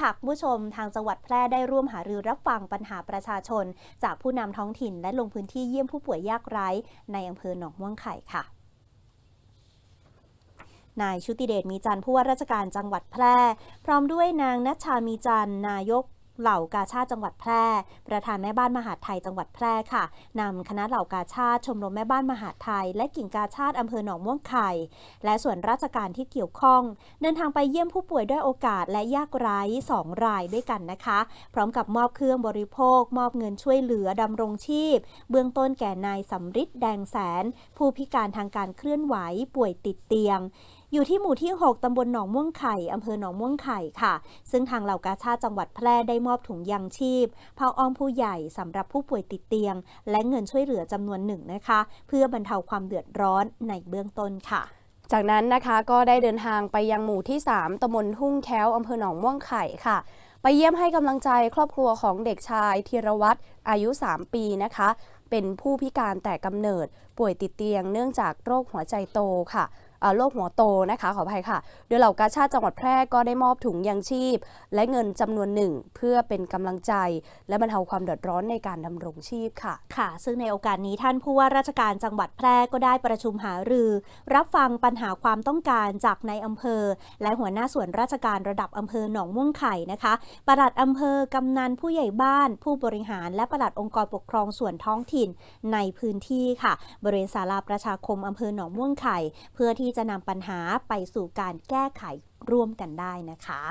ค่ะคุณผู้ชมทางจังหวัดแพร่ได้ร่วมหารือรับฟังปัญหาประชาชน จากผู้นำท้องถิ่นและลงพื้นที่เยี่ยมผู้ป่วยยากไร้ในอำเภอหนองม่วงไข่ค่ะนายชุติเดชมีจันทร์ผู้ว่าราชการจังหวัดแพร่ พร้อมด้วยนางนัชชามีจันทร์นายก เหล่ากาชาติจังหวัดแพร่ ประธานแม่บ้านมหาดไทยจังหวัดแพร่ค่ะนำคณะเหล่ากาชาติชมรมแม่บ้านมหาดไทย และกิ่งกาชาติอำเภอหนองม่วงไข่ และส่วนราชการที่เกี่ยวข้อง เดินทางไปเยี่ยมผู้ป่วยด้วยโอกาสและยากไร้สองรายด้วยกันนะคะ พร้อมกับมอบเครื่องบริโภค มอบเงินช่วยเหลือดำรงชีพ เบื้องต้นแก่นายสำริดแดงแสน ผู้พิการทางการเคลื่อนไหวป่วยติดเตียงอยู่ที่หมู่ที่ 6 ตำบลหนองม่วงไข่ อำเภอหนองม่วงไข่ค่ะ ซึ่งทางเหล่ากาชาติจังหวัดแพร่ได้มอบถุงยางชีพผ้าอ้อมผู้ใหญ่สำหรับผู้ป่วยติดเตียง และเงินช่วยเหลือจำนวนหนึ่งนะคะ เพื่อบรรเทาความเดือดร้อนในเบื้องต้นค่ะจากนั้นนะคะก็ได้เดินทางไปยังหมู่ที่ 3ตำบลทุ่งแค้วอำเภอหนองม่วงไข่ค่ะ ไปเยี่ยมให้กำลังใจครอบครัวของเด็กชายธีรวัตรอายุ 3 ปีนะคะ เป็นผู้พิการแต่กำเนิด ป่วยติดเตียงเนื่องจากโรคหัวใจโตค่ะ โรคหัวโตนะคะขออภัยค่ะ โดยเหล่ากาชาติจังหวัดแพร่ก็ได้มอบถุงยังชีพ และเงินจำนวนหนึ่งเพื่อเป็นกำลังใจ และบรรเทาความเดือดร้อนในการดำรงชีพค่ะ ค่ะ ซึ่งในโอกาสนี้ท่านผู้ว่าราชการจังหวัดแพร่ก็ได้ประชุมหารือ รับฟังปัญหาความต้องการจากในอำเภอ และหัวหน้าส่วนราชการระดับอำเภอหนองม่วงไข่นะคะปลัดอำเภอกำนันผู้ใหญ่บ้าน ผู้บริหาร และปลัดองค์กรปกครองส่วนท้องถิ่นในพื้นที่ค่ะ บริเวณศาลาประชาคมอำเภอหนองม่วงไข่ เพื่อที่ที่จะนำปัญหาไปสู่การแก้ไขร่วมกันได้นะคะ